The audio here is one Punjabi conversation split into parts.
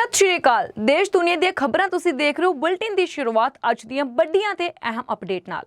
ਸਤਿ ਸ਼੍ਰੀ ਅਕਾਲ। ਦੇਸ਼ ਦੁਨੀਆ ਦੀਆਂ ਖਬਰਾਂ ਤੁਸੀਂ ਦੇਖ ਰਹੇ ਹੋ ਬੁਲਟਨ ਦੀ ਸ਼ੁਰੂਆਤ ਅੱਜ ਦੀਆਂ ਵੱਡੀਆਂ ਤੇ ਅਹਿਮ ਅਪਡੇਟ ਨਾਲ।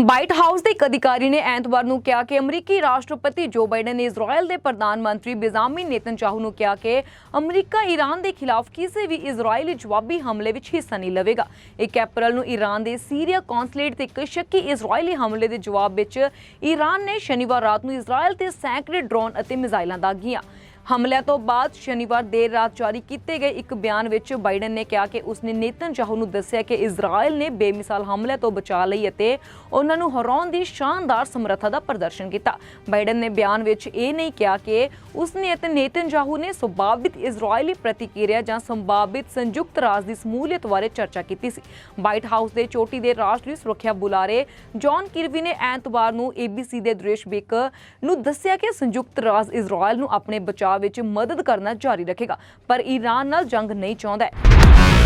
ਵਾਈਟ ਹਾਊਸ ਦੇ ਇੱਕ ਅਧਿਕਾਰੀ ਨੇ ਐਤਵਾਰ ਨੂੰ ਕਿਹਾ ਕਿ ਅਮਰੀਕੀ ਰਾਸ਼ਟਰਪਤੀ ਜੋ ਬਾਈਡਨ ਨੇ ਇਜ਼ਰਾਈਲ ਦੇ ਪ੍ਰਧਾਨ ਮੰਤਰੀ ਬਿਜ਼ਾਮਿਨ ਨੇਤਨਯਾਹੂ ਨੂੰ ਕਿਹਾ ਕਿ ਅਮਰੀਕਾ ਈਰਾਨ ਦੇ ਖਿਲਾਫ ਕਿਸੇ ਵੀ ਇਜ਼ਰਾਈਲੀ ਜਵਾਬੀ ਹਮਲੇ ਵਿੱਚ ਹਿੱਸਾ ਨਹੀਂ ਲਵੇਗਾ। 1 ਅਪ੍ਰੈਲ ਨੂੰ ਈਰਾਨ ਦੇ ਸੀਰੀਆ ਕੌਂਸੂਲੇਟ ਤੇ ਇੱਕ ਸ਼ੱਕੀ ਇਜ਼ਰਾਈਲੀ ਹਮਲੇ ਦੇ ਜਵਾਬ ਵਿੱਚ ਈਰਾਨ ਨੇ ਸ਼ਨੀਵਾਰ ਰਾਤ ਨੂੰ ਇਜ਼ਰਾਈਲ ਤੇ ਸੈਂਕੜੇ ਡਰੋਨ ਅਤੇ ਮਿਜ਼ਾਈਲਾਂ ਦਾਗੀਆਂ। ਹਮਲਿਆਂ ਤੋਂ ਬਾਅਦ ਸ਼ਨੀਵਾਰ ਦੇਰ ਰਾਤ ਜਾਰੀ ਕੀਤੇ ਗਏ ਇੱਕ ਬਿਆਨ ਵਿੱਚ ਬਾਈਡਨ ਨੇ ਕਿਹਾ ਕਿ ਉਸਨੇ ਨੇਤਨਯਾਹੂ ਨੂੰ ਦੱਸਿਆ ਕਿ ਇਜ਼ਰਾਈਲ ਨੇ ਬੇਮਿਸਾਲ ਹਮਲੇ ਤੋਂ ਬਚਾ ਲਈ ਅਤੇ ਉਹਨਾਂ ਨੂੰ ਹਰਾਉਣ ਦੀ ਸ਼ਾਨਦਾਰ ਸਮਰੱਥਾ ਦਾ ਪ੍ਰਦਰਸ਼ਨ ਕੀਤਾ। ਬਾਈਡਨ ਨੇ ਬਿਆਨ ਵਿੱਚ ਇਹ ਨਹੀਂ ਕਿਹਾ ਕਿ ਉਸਨੇ ਅਤੇ ਨੇਤਨਯਾਹੂ ਨੇ ਸੰਭਾਵਿਤ ਇਜ਼ਰਾਈਲੀ ਪ੍ਰਤੀਕਿਰਿਆ ਜਾਂ ਸੰਭਾਵਿਤ ਸੰਯੁਕਤ ਰਾਜ ਦੀ ਸਮੂਲੀਅਤ ਬਾਰੇ ਚਰਚਾ ਕੀਤੀ ਸੀ। ਵਾਈਟ ਹਾਊਸ ਦੇ ਚੋਟੀ ਦੇ ਰਾਸ਼ਟਰੀ ਸੁਰੱਖਿਆ ਬੁਲਾਰੇ ਜੌਨ ਕਿਰਵੀ ਨੇ ਐਤਵਾਰ ਨੂੰ ABC ਦੇ ਦ੍ਰਿਸ਼ ਬਿਕ ਨੂੰ ਦੱਸਿਆ ਕਿ ਸੰਯੁਕਤ ਰਾਜ ਇਜ਼ਰਾਈਲ ਨੂੰ ਆਪਣੇ ਬਚਾਅ ਵਿੱਚ ਮਦਦ ਕਰਨਾ ਜਾਰੀ ਰੱਖੇਗਾ ਪਰ ਈਰਾਨ ਨਾਲ ਜੰਗ ਨਹੀਂ ਚਾਹੁੰਦਾ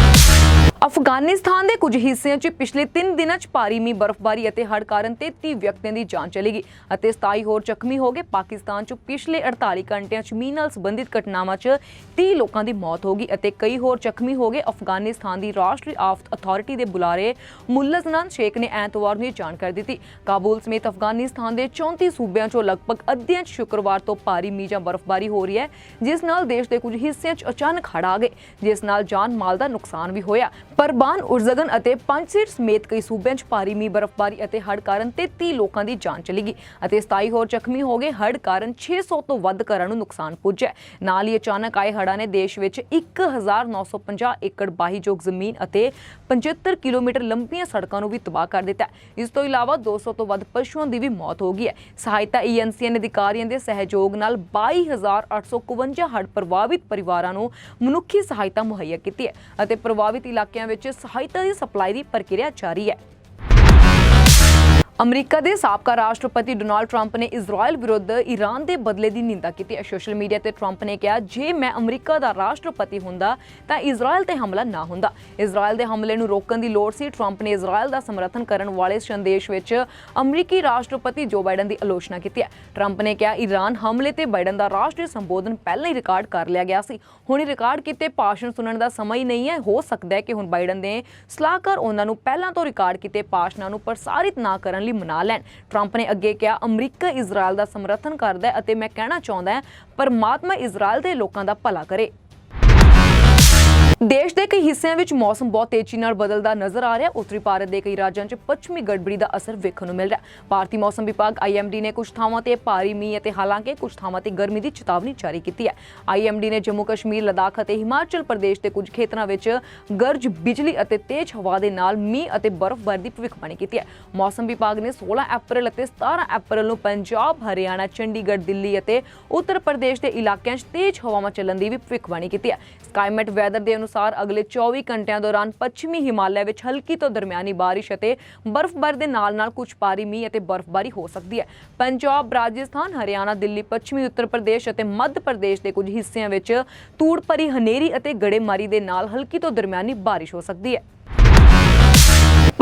ਅਫਗਾਨਿਸਤਾਨ ਦੇ ਕੁਝ ਹਿੱਸਿਆਂ 'ਚ ਪਿਛਲੇ 3 ਦਿਨਾਂ 'ਚ ਭਾਰੀ ਮੀਂਹ, ਬਰਫ਼ਬਾਰੀ ਅਤੇ ਹੜ੍ਹ ਕਾਰਨ 33 ਵਿਅਕਤੀਆਂ ਦੀ ਜਾਨ ਚਲੀ ਗਈ ਅਤੇ 27 ਹੋਰ ਜ਼ਖਮੀ ਹੋ ਗਏ। ਪਾਕਿਸਤਾਨ 'ਚ ਪਿਛਲੇ 48 ਘੰਟਿਆਂ 'ਚ ਮੀਂਹ ਨਾਲ ਸੰਬੰਧਿਤ ਘਟਨਾਵਾਂ 'ਚ 30 ਲੋਕਾਂ ਦੀ ਮੌਤ ਹੋ ਗਈ ਅਤੇ ਕਈ ਹੋਰ ਜ਼ਖਮੀ ਹੋ ਗਏ। ਅਫਗਾਨਿਸਤਾਨ ਦੀ ਰਾਸ਼ਟਰੀ ਆਫਤ ਅਥਾਰਟੀ ਦੇ ਬੁਲਾਰੇ ਮੁੱਲਾ ਜ਼ਨਾਨ ਸ਼ੇਖ ਨੇ ਐਤਵਾਰ ਨੂੰ ਇਹ ਜਾਣਕਾਰੀ ਦਿੱਤੀ। ਕਾਬੁਲ ਸਮੇਤ ਅਫਗਾਨਿਸਤਾਨ ਦੇ 34 ਸੂਬਿਆਂ 'ਚੋਂ ਲਗਭਗ ਅੱਧਿਆਂ 'ਚ ਸ਼ੁੱਕਰਵਾਰ ਤੋਂ ਭਾਰੀ ਮੀਂਹ ਜਾਂ ਬਰਫ਼ਬਾਰੀ ਹੋ ਰਹੀ ਹੈ, ਜਿਸ ਨਾਲ ਦੇਸ਼ ਦੇ ਕੁਝ ਹਿੱਸਿਆਂ 'ਚ ਅਚਾਨਕ ਹੜ੍ਹ ਆ ਗਏ, ਜਿਸ ਨਾਲ ਜਾਨ ਮਾਲ ਦਾ ਨੁਕਸਾਨ ਵੀ ਹੋਇਆ। ਪਰਬਾਨ ਉਰਜ਼ਗਨ ਅਤੇ ਪੰਜ ਸਿਰ ਸਮੇਤ ਕਈ ਸੂਬਿਆਂ 'ਚ ਭਾਰੀ ਮੀਂਹ, ਬਰਫ਼ਬਾਰੀ ਅਤੇ ਹੜ੍ਹ ਕਾਰਨ 33 ਲੋਕਾਂ ਦੀ ਜਾਨ ਚਲੀ ਗਈ ਅਤੇ 27 ਹੋਰ ਜ਼ਖਮੀ ਹੋ ਗਏ। ਹੜ੍ਹ ਕਾਰਨ 600 ਤੋਂ ਵੱਧ ਘਰਾਂ ਨੂੰ ਨੁਕਸਾਨ ਪੁੱਜਿਆ ਨਾਲ ਹੀ ਅਚਾਨਕ ਆਏ ਹੜ੍ਹਾਂ ਨੇ ਦੇਸ਼ ਵਿੱਚ 1950 ਏਕੜ ਬਾਹੀਯੋਗ ਜ਼ਮੀਨ ਅਤੇ 75 ਕਿਲੋਮੀਟਰ ਲੰਬੀਆਂ ਸੜਕਾਂ ਨੂੰ ਵੀ ਤਬਾਹ ਕਰ ਦਿੱਤਾ ਇਸ ਤੋਂ ਇਲਾਵਾ 200 ਤੋਂ ਵੱਧ ਪਸ਼ੂਆਂ ਦੀ ਵੀ ਮੌਤ ਹੋ ਗਈ ਹੈ। ਸਹਾਇਤਾ ਏਜੰਸੀਆਂ ਨੇ ਅਧਿਕਾਰੀਆਂ ਦੇ ਸਹਿਯੋਗ ਨਾਲ 22851 ਹੜ੍ਹ ਪ੍ਰਭਾਵਿਤ ਪਰਿਵਾਰਾਂ ਨੂੰ ਮਨੁੱਖੀ ਸਹਾਇਤਾ ਮੁਹੱਈਆ ਕੀਤੀ ਹੈ ਅਤੇ ਪ੍ਰਭਾਵਿਤ ਇਲਾਕਿਆਂ ਵਿੱਚ ਸਹਾਇਤਾ ਦੀ ਸਪਲਾਈ ਦੀ ਪ੍ਰਕਿਰਿਆ ਜਾਰੀ ਹੈ। ਅਮਰੀਕਾ ਦੇ ਸਾਬਕਾ ਰਾਸ਼ਟਰਪਤੀ ਡੋਨਾਲਡ ਟਰੰਪ ਨੇ ਇਜ਼ਰਾਈਲ ਵਿਰੁੱਧ ਈਰਾਨ ਦੇ ਬਦਲੇ ਦੀ ਨਿੰਦਾ ਕੀਤੀ। ਹੈ ਸੋਸ਼ਲ ਮੀਡੀਆ ਤੇ ਟਰੰਪ ਨੇ ਕਿਹਾ, ਜੇ ਮੈਂ ਅਮਰੀਕਾ ਦਾ ਰਾਸ਼ਟਰਪਤੀ ਹੁੰਦਾ, ਤਾਂ ਇਜ਼ਰਾਈਲ ਤੇ ਹਮਲਾ ਨਾ ਹੁੰਦਾ। ਇਜ਼ਰਾਈਲ ਦੇ ਹਮਲੇ ਨੂੰ ਰੋਕਣ ਦੀ ਲੋੜ ਸੀ। ਟਰੰਪ ਨੇ ਇਜ਼ਰਾਈਲ ਦਾ ਸਮਰਥਨ ਕਰਨ ਵਾਲੇ ਸੰਦੇਸ਼ ਵਿੱਚ ਅਮਰੀਕੀ ਰਾਸ਼ਟਰਪਤੀ ਜੋ ਬਾਈਡਨ ਦੀ ਆਲੋਚਨਾ ਕੀਤੀ ਹੈ। ਟਰੰਪ ਨੇ ਕਿਹਾ, ਈਰਾਨ ਹਮਲੇ ਤੇ ਬਾਈਡਨ ਦਾ ਰਾਸ਼ਟਰੀ ਸੰਬੋਧਨ ਪਹਿਲਾਂ ਹੀ ਰਿਕਾਰਡ ਕਰ ਲਿਆ ਗਿਆ ਸੀ। ਹੁਣ ਰਿਕਾਰਡ ਕੀਤੇ ਭਾਸ਼ਣ ਸੁਣਨ ਦਾ ਸਮਾਂ ਹੀ ਨਹੀਂ ਹੈ। ਹੋ ਸਕਦਾ ਹੈ ਕਿ ਹੁਣ ਬਾਈਡਨ ਦੇ ਸਲਾਹਕਾਰ ਉਹਨਾਂ ਨੂੰ ਪਹਿਲਾਂ ਤੋਂ ਰਿਕਾਰਡ ਕੀਤੇ ਭਾਸ਼ਣਾਂ ਨੂੰ ਪ੍ਰਸਾਰਿਤ ਨਾ ਕਰਨ ਲਈ ਮਨਾ ਲੈਣ। ਟਰੰਪ ਨੇ ਅੱਗੇ ਕਿਹਾ, ਅਮਰੀਕਾ ਇਜ਼ਰਾਈਲ ਦਾ ਸਮਰਥਨ ਕਰਦਾ ਹੈ ਅਤੇ ਮੈਂ ਕਹਿਣਾ ਚਾਹੁੰਦਾ ਹਾਂ, ਪਰਮਾਤਮਾ ਇਜ਼ਰਾਈਲ ਦੇ ਲੋਕਾਂ ਦਾ ਭਲਾ ਕਰੇ। ਦੇਸ਼ ਦੇ ਕਈ ਹਿੱਸਿਆਂ ਵਿੱਚ ਮੌਸਮ ਬਹੁਤ ਤੇਜ਼ੀ ਨਾਲ ਬਦਲਦਾ ਨਜ਼ਰ ਆ ਰਿਹਾ। ਉੱਤਰੀ ਭਾਰਤ ਦੇ ਕਈ ਰਾਜਾਂ 'ਚ ਪੱਛਮੀ ਗੜਬੜੀ ਦਾ ਅਸਰ ਵੇਖਣ ਨੂੰ ਮਿਲ ਰਿਹਾ। ਭਾਰਤੀ ਮੌਸਮ ਵਿਭਾਗ ਆਈਐਮਡੀ ਨੇ ਕੁਝ ਥਾਵਾਂ ਤੇ ਭਾਰੀ ਮੀਂਹ ਅਤੇ ਹਾਲਾਂਕਿ ਕੁਝ ਥਾਵਾਂ ਤੇ ਗਰਮੀ ਦੀ ਚੇਤਾਵਨੀ ਜਾਰੀ ਕੀਤੀ ਹੈ। ਆਈਐਮਡੀ ਨੇ ਜੰਮੂ ਕਸ਼ਮੀਰ, ਲਦਾਖ ਅਤੇ ਹਿਮਾਚਲ ਪ੍ਰਦੇਸ਼ ਦੇ ਕੁਝ ਖੇਤਰਾਂ ਵਿੱਚ ਗਰਜ ਬਿਜਲੀ ਅਤੇ ਤੇਜ਼ ਹਵਾ ਦੇ ਨਾਲ ਮੀਂਹ ਅਤੇ ਬਰਫ਼ਬਾਰੀ ਦੀ ਭਵਿੱਖਬਾਣੀ ਕੀਤੀ ਹੈ। ਮੌਸਮ ਵਿਭਾਗ ਨੇ 16 ਅਪ੍ਰੈਲ ਅਤੇ 17 ਅਪ੍ਰੈਲ ਨੂੰ ਪੰਜਾਬ, ਹਰਿਆਣਾ, ਚੰਡੀਗੜ੍ਹ, ਦਿੱਲੀ ਅਤੇ ਉੱਤਰ ਪ੍ਰਦੇਸ਼ ਦੇ ਇਲਾਕਿਆਂ 'ਚ ਤੇਜ਼ ਹਵਾਵਾਂ ਚੱਲਣ ਦੀ ਵੀ ਭਵਿੱਖਬਾਣੀ ਕੀਤੀ ਹੈ। ਸਕਾਈਮੈਟ ਵੈਦਰ ਦੇ ਅਨੁਸਾਰ ਅਗਲੇ 24 ਘੰਟਿਆਂ ਦੌਰਾਨ ਪੱਛਮੀ ਹਿਮਾਲਿਆ ਵਿੱਚ ਹਲਕੀ ਤੋਂ ਦਰਮਿਆਨੀ ਬਾਰਿਸ਼ ਅਤੇ ਬਰਫ਼ਬਾਰੀ ਦੇ ਨਾਲ-ਨਾਲ ਕੁਝ ਭਾਰੀ ਮੀਂਹ ਅਤੇ ਬਰਫ਼ਬਾਰੀ ਹੋ ਸਕਦੀ ਹੈ। ਪੰਜਾਬ, ਰਾਜਸਥਾਨ, ਹਰਿਆਣਾ, ਦਿੱਲੀ, ਪੱਛਮੀ ਉੱਤਰ ਪ੍ਰਦੇਸ਼ ਅਤੇ ਮੱਧ ਪ੍ਰਦੇਸ਼ ਦੇ ਕੁਝ ਹਿੱਸਿਆਂ ਵਿੱਚ ਧੂੜ ਭਰੀ ਹਨੇਰੀ ਅਤੇ ਗੜੇਮਾਰੀ ਦੇ ਨਾਲ ਹਲਕੀ ਤੋਂ ਦਰਮਿਆਨੀ ਬਾਰਿਸ਼ ਹੋ ਸਕਦੀ ਹੈ।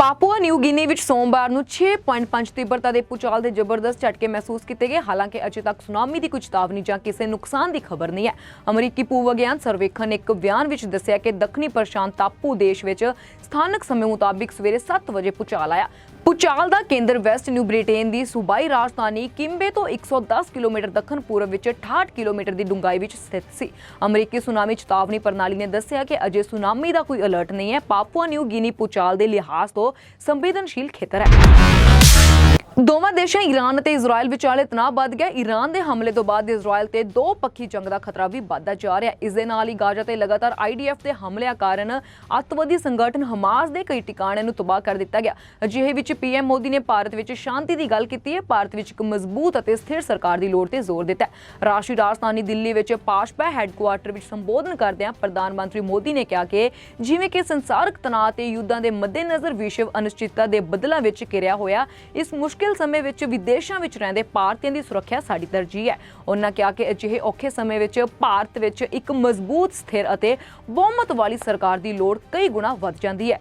ਪਾਪੂਆ ਨਿਊ ਗਿਨੀ ਵਿੱਚ ਸੋਮਵਾਰ ਨੂੰ 6.5 ਤੀਬਰਤਾ ਦੇ ਭੂਚਾਲ ਦੇ ਜ਼ਬਰਦਸਤ ਝਟਕੇ ਮਹਿਸੂਸ ਕੀਤੇ ਗਏ। ਹਾਲਾਂਕਿ ਅਜੇ ਤੱਕ ਸੁਨਾਮੀ ਦੀ ਕੋਈ ਚੇਤਾਵਨੀ ਜਾਂ ਕਿਸੇ ਨੁਕਸਾਨ ਦੀ ਖਬਰ ਨਹੀਂ ਹੈ। ਅਮਰੀਕੀ ਭੂ ਵਿਗਿਆਨ ਸਰਵੇਖਣ ਨੇ ਇੱਕ ਬਿਆਨ ਵਿੱਚ ਦੱਸਿਆ ਕਿ ਦੱਖਣੀ ਪ੍ਰਸ਼ਾਂਤ ਟਾਪੂ ਦੇਸ਼ ਵਿੱਚ ਸਥਾਨਕ ਸਮੇਂ ਮੁਤਾਬਿਕ ਸਵੇਰੇ 7 ਵਜੇ ਭੂਚਾਲ ਆਇਆ। ਭੂਚਾਲ ਦਾ ਕੇਂਦਰ ਵੈਸਟ ਨਿਊ ਬ੍ਰਿਟੇਨ ਦੀ ਸੂਬਾਈ ਰਾਜਧਾਨੀ ਕਿੰਬੇ ਤੋਂ 110 ਕਿਲੋਮੀਟਰ ਦੱਖਣ ਪੂਰਬ ਵਿੱਚ 68 ਕਿਲੋਮੀਟਰ ਦੀ ਡੂੰਘਾਈ ਵਿੱਚ ਸਥਿਤ ਸੀ। ਅਮਰੀਕੀ ਸੁਨਾਮੀ ਚੇਤਾਵਨੀ ਪ੍ਰਣਾਲੀ ਨੇ ਦੱਸਿਆ ਕਿ ਅਜੇ ਸੁਨਾਮੀ ਦਾ ਕੋਈ ਅਲਰਟ ਨਹੀਂ ਹੈ। ਪਾਪੂਆ ਨਿਊ ਗਿਨੀ ਭੂਚਾਲ ਦੇ ਲਿਹਾਜ਼ ਤੋਂ ਸੰਵੇਦਨਸ਼ੀਲ ਖੇਤਰ ਹੈ। ਦੋਵਾਂ ਦੇਸ਼ਾਂ ਈਰਾਨ ਅਤੇ ਇਜ਼ਰਾਈਲ ਵਿਚਾਲੇ ਤਣਾਅ ਵੱਧ ਗਿਆ। ਈਰਾਨ ਦੇ ਹਮਲੇ ਤੋਂ ਬਾਅਦ ਇਜ਼ਰਾਈਲ ਤੇ ਦੋ ਪੱਖੀ ਜੰਗ ਦਾ ਖਤਰਾ ਵੀ ਵੱਧਦਾ ਜਾ ਰਿਹਾ। ਹੈ ਇਸ ਦੇ ਨਾਲ ਹੀ ਗਾਜ਼ਾ ਤੇ ਲਗਾਤਾਰ ਆਈਡੀਐਫ ਦੇ ਹਮਲਿਆਂ ਕਾਰਨ ਅੱਤਵਾਦੀ ਸੰਗਠਨ ਹਮਾਸ ਦੇ ਕਈ ਟਿਕਾਣਿਆਂ ਨੂੰ ਤਬਾਹ ਕਰ ਦਿੱਤਾ ਗਿਆ। ਅਜਿਹੇ ਵਿੱਚ ਪੀਐਮ ਮੋਦੀ ਨੇ ਭਾਰਤ ਵਿੱਚ ਸ਼ਾਂਤੀ ਦੀ ਗੱਲ ਕੀਤੀ ਹੈ। ਭਾਰਤ ਵਿੱਚ ਇੱਕ ਮਜ਼ਬੂਤ ਅਤੇ ਸਥਿਰ ਸਰਕਾਰ ਦੀ ਲੋੜ ਤੇ ਜ਼ੋਰ ਦਿੱਤਾ ਰਾਸ਼ਟਰੀ ਰਾਜਧਾਨੀ ਦਿੱਲੀ ਵਿੱਚ ਪਾਸ਼ਪਾ ਹੈੱਡਕੁਆਰਟਰ ਵਿੱਚ ਸੰਬੋਧਨ ਕਰਦਿਆਂ ਪ੍ਰਧਾਨ ਮੰਤਰੀ ਮੋਦੀ ਨੇ ਕਿਹਾ ਕਿ ਜਿਵੇਂ ਕਿ ਸੰਸਾਰਕ ਤਣਾਅ ਤੇ ਯੁੱਧਾਂ ਦੇ ਮੱਦੇਨਜ਼ਰ ਵਿਸ਼ਵ ਅਨਿਸ਼ਚਿਤਤਾ ਦੇ ਬਦਲਾਂ ਵਿੱਚ ਘਿਰਿਆ ਹੋਇਆ, ਇਸ ਮੁਸ਼ਕਿਲ ਸਮੇਂ ਵਿੱਚ ਵਿਦੇਸ਼ਾਂ ਵਿੱਚ ਰਹਿੰਦੇ ਭਾਰਤੀਆਂ ਦੀ ਸੁਰੱਖਿਆ ਸਾਡੀ ਤਰਜੀਹ ਹੈ। ਉਹਨਾਂ ਕਿਹਾ ਕਿ ਅਜਿਹੇ ਔਖੇ ਸਮੇਂ ਵਿੱਚ ਭਾਰਤ ਵਿੱਚ ਇੱਕ ਮਜ਼ਬੂਤ, ਸਥਿਰ ਅਤੇ ਬਹੁਮਤ ਵਾਲੀ ਸਰਕਾਰ ਦੀ ਲੋੜ ਕਈ ਗੁਣਾ ਵੱਧ ਜਾਂਦੀ ਹੈ।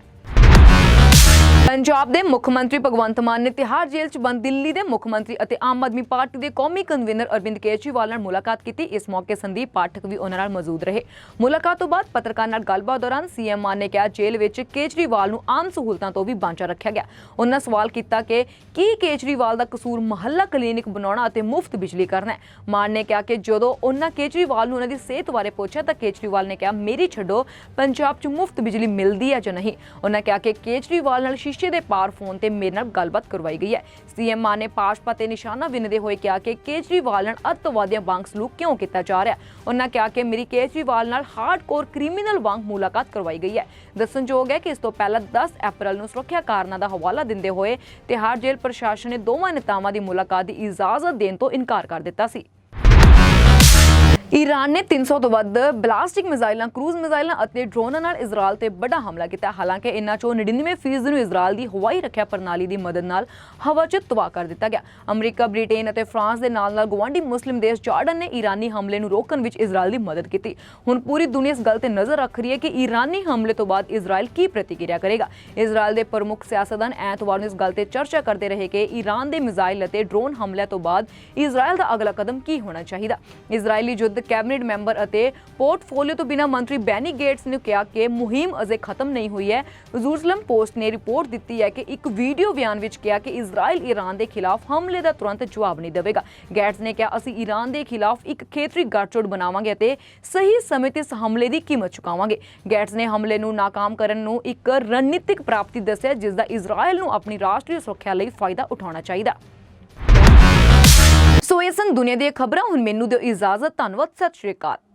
ਪੰਜਾਬ ਦੇ ਮੁੱਖ ਮੰਤਰੀ ਭਗਵੰਤ ਮਾਨ ਨੇ ਤਿਹਾੜ ਜੇਲ੍ਹ 'ਚ ਬੰਦ ਦਿੱਲੀ ਦੇ ਮੁੱਖ ਮੰਤਰੀ ਅਤੇ ਆਮ ਆਦਮੀ ਪਾਰਟੀ ਦੇ ਕੌਮੀ ਕਨਵੀਨਰ ਅਰਵਿੰਦ ਕੇਜਰੀਵਾਲ ਨਾਲ ਮੁਲਾਕਾਤ ਕੀਤੀ। ਇਸ ਮੌਕੇ ਸੰਦੀਪ ਪਾਠਕ ਵੀ ਉਹਨਾਂ ਨਾਲ ਮੌਜੂਦ ਰਹੇ। ਮੁਲਾਕਾਤ ਤੋਂ ਬਾਅਦ ਪੱਤਰਕਾਰ ਨਾਲ ਗੱਲਬਾਤ ਦੌਰਾਨ ਸੀਐਮ ਮਾਨ ਨੇ ਕਿਹਾ, ਜੇਲ੍ਹ ਵਿੱਚ ਕੇਜਰੀਵਾਲ ਨੂੰ ਆਮ ਸਹੂਲਤਾਂ ਤੋਂ ਵੀ ਬਾਂਝਾ ਰੱਖਿਆ ਗਿਆ। ਉਹਨਾਂ ਸਵਾਲ ਕੀਤਾ ਕਿ ਕੀ ਕੇਜਰੀਵਾਲ ਦਾ ਕਸੂਰ ਮਹੱਲਾ ਕਲੀਨਿਕ ਬਣਾਉਣਾ ਅਤੇ ਮੁਫਤ ਬਿਜਲੀ ਕਰਨਾ ਹੈ? ਮਾਨ ਨੇ ਕਿਹਾ ਕਿ ਜਦੋਂ ਉਹਨਾਂ ਕੇਜਰੀਵਾਲ ਨੂੰ ਉਹਨਾਂ ਦੀ ਸਿਹਤ ਬਾਰੇ ਪੁੱਛਿਆ ਤਾਂ ਕੇਜਰੀਵਾਲ ਨੇ ਕਿਹਾ, ਮੇਰੀ ਛੱਡੋ, ਪੰਜਾਬ 'ਚ ਮੁਫਤ ਬਿਜਲੀ ਮਿਲਦੀ ਹੈ ਜਾਂ ਨਹੀਂ? ਉਹਨਾਂ ਕਿਹਾ ਕਿ ਕੇਜਰੀਵਾਲ ਨਾਲ ਸ਼ੀਸ਼ੇ ਦੇ ਪਾਰ ਫੋਨ ਤੇ ਮੇਰੇ ਨਾਲ ਗੱਲਬਾਤ ਕਰਵਾਈ ਗਈ ਹੈ। ਸੀਐਮ ਮਾਨ ਨੇ ਭਾਜਪਾ ਤੇ ਨਿਸ਼ਾਨਾ ਵਿੰਨਦੇ ਹੋਏ ਕਿਹਾ ਕਿ ਕੇਜਰੀਵਾਲ ਨਾਲ ਅੱਤਵਾਦੀਆਂ ਵਾਂਗ ਸਲੂਕ ਕਿਉਂ ਕੀਤਾ ਜਾ ਰਿਹਾ ਉਹਨਾਂ ਕਿਹਾ ਕਿ ਮੇਰੀ ਕੇਜਰੀਵਾਲ ਨਾਲ ਹਾਰਡਕੋਰ ਕ੍ਰਿਮੀਨਲ ਵਾਂਗ ਮੁਲਾਕਾਤ ਕਰਵਾਈ ਗਈ ਹੈ। ਦੱਸਣਯੋਗ ਹੈ ਕਿ ਇਸ ਤੋਂ ਪਹਿਲਾਂ 10 ਅਪ੍ਰੈਲ ਨੂੰ ਸੁਰੱਖਿਆ ਕਾਰਨਾਂ ਦਾ ਹਵਾਲਾ ਦਿੰਦੇ ਹੋਏ ਤਿਹਾੜ ਜੇਲ੍ਹ ਪ੍ਰਸ਼ਾਸਨ ਨੇ ਦੋਵਾਂ ਨੇਤਾਵਾਂ ਦੀ ਮੁਲਾਕਾਤ ਦੀ ਇਜਾਜ਼ਤ ਦੇਣ ਤੋਂ ਇਨਕਾਰ ਕਰ ਦਿੱਤਾ ਸੀ। ਈਰਾਨ ਨੇ 300 ਤੋਂ ਵੱਧ ਬਲਾਸਟਿਕ ਮਿਜ਼ਾਈਲਾਂ, ਕਰੂਜ਼ ਮਿਜ਼ਾਈਲਾਂ ਅਤੇ ਡਰੋਨਾਂ ਨਾਲ ਇਜ਼ਰਾਈਲ ਤੇ ਵੱਡਾ ਹਮਲਾ ਕੀਤਾ। ਹਾਲਾਂਕਿ ਇਨ੍ਹਾਂ ਚੋਂ 99% ਨੂੰ ਇਜ਼ਰਾਈਲ ਦੀ ਹਵਾਈ ਰੱਖਿਆ ਪ੍ਰਣਾਲੀ ਦੀ ਮਦਦ ਨਾਲ ਹਵਾ 'ਚ ਤਬਾਹ ਕਰ ਦਿੱਤਾ ਗਿਆ। ਅਮਰੀਕਾ, ਬ੍ਰਿਟੇਨ ਅਤੇ ਫਰਾਂਸ ਦੇ ਨਾਲ-ਨਾਲ ਗਵਾਂਢੀ ਮੁਸਲਿਮ ਦੇਸ਼ ਜਾਰਡਨ ਨੇ ਈਰਾਨੀ ਹਮਲੇ ਨੂੰ ਰੋਕਣ ਵਿੱਚ ਇਜ਼ਰਾਈਲ ਦੀ ਮਦਦ ਕੀਤੀ। ਹੁਣ ਪੂਰੀ ਦੁਨੀਆ ਇਸ ਗੱਲ ਤੇ ਨਜ਼ਰ ਰੱਖ ਰਹੀ ਹੈ ਕਿ ਈਰਾਨੀ ਹਮਲੇ ਤੋਂ ਬਾਅਦ ਇਜ਼ਰਾਈਲ ਕੀ ਪ੍ਰਤੀਕਿਰਿਆ ਕਰੇਗਾ। ਇਜ਼ਰਾਈਲ ਦੇ ਪ੍ਰਮੁੱਖ ਸਿਆਸਤਦਾਨ ਐਤਵਾਰ ਨੂੰ ਇਸ ਗੱਲ ਤੇ ਚਰਚਾ ਕਰਦੇ ਰਹੇ ਕਿ ਈਰਾਨ ਦੇ ਮਿਜ਼ਾਈਲ ਅਤੇ ਡਰੋਨ ਹਮਲਿਆਂ ਤੋਂ ਬਾਅਦ ਇਜ਼ਰਾਈਲ ਦਾ ਅਗਲਾ ਕਦਮ ਕੀ ਹੋਣਾ ਚਾਹੀਦਾ। ਇਜ਼ਰਾਈਲੀ ਯੁੱਧ ਕੈਬਨਿਟ ਮੈਂਬਰ ਅਤੇ ਪੋਰਟਫੋਲੀਓ ਤੋਂ ਬਿਨਾਂ ਮੰਤਰੀ ਬੈਨੀ ਗੇਟਸ ਨੇ ਕਿਹਾ ਕਿ ਮੁਹਿੰਮ ਅਜੇ ਖਤਮ ਨਹੀਂ ਹੋਈ ਹੈ। ਜਰੂਸਲਮ ਪੋਸਟ ਨੇ ਰਿਪੋਰਟ ਦਿੱਤੀ ਹੈ ਕਿ ਇੱਕ ਵੀਡੀਓ ਬਿਆਨ ਵਿੱਚ ਕਿਹਾ ਕਿ ਇਜ਼ਰਾਈਲ ਈਰਾਨ ਦੇ ਖਿਲਾਫ ਹਮਲੇ ਦਾ ਤੁਰੰਤ ਜਵਾਬ ਨਹੀਂ ਦੇਵੇਗਾ। ਗੇਟਸ ਨੇ ਕਿਹਾ, ਅਸੀਂ ਈਰਾਨ ਦੇ ਖਿਲਾਫ ਇੱਕ ਖੇਤਰੀ ਗੱਠਜੋੜ ਬਣਾਵਾਂਗੇ ਅਤੇ ਸਹੀ ਸਮੇਂ ਤੇ ਇਸ ਹਮਲੇ ਦੀ ਕੀਮਤ ਚੁਕਾਵਾਂਗੇ। ਗੇਟਸ ਨੇ ਹਮਲੇ ਨੂੰ ਨਾਕਾਮ ਕਰਨ ਨੂੰ ਇੱਕ ਰਣਨੀਤਿਕ ਪ੍ਰਾਪਤੀ ਦੱਸਿਆ, ਜਿਸ ਦਾ ਇਜ਼ਰਾਈਲ ਨੂੰ ਆਪਣੀ ਰਾਸ਼ਟਰੀ ਸੁਰੱਖਿਆ ਲਈ ਫਾਇਦਾ ਉਠਾਉਣਾ ਚਾਹੀਦਾ। ਸੋ ਇਹ ਸਨ ਦੁਨੀਆ ਦੀਆਂ ਖਬਰਾਂ ਹੁਣ ਮੈਨੂੰ ਦਿਓ ਇਜਾਜ਼ਤ। ਧੰਨਵਾਦ ਸਤਿ ਸ਼੍ਰੀ ਅਕਾਲ।